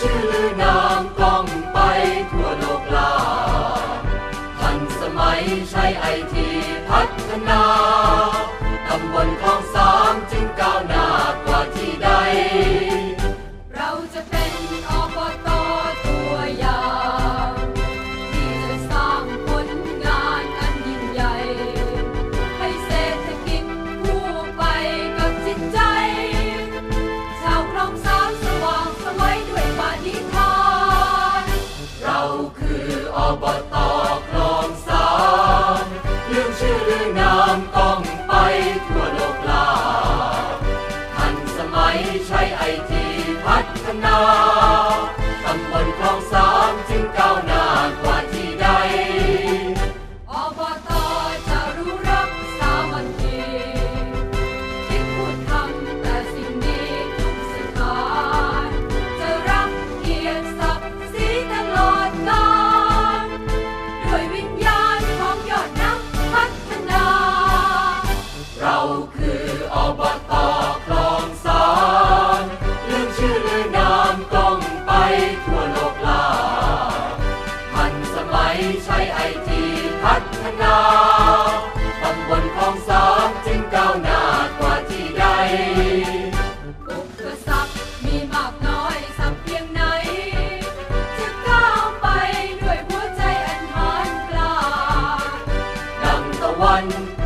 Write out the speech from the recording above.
ชื่ออนามกล้องไปทั่วโลกลาทันสมัยใช้ไอทีพัฒนาามต้องไปทั่วโลกลาทันสมัยใช้ไอทีพัฒนา one.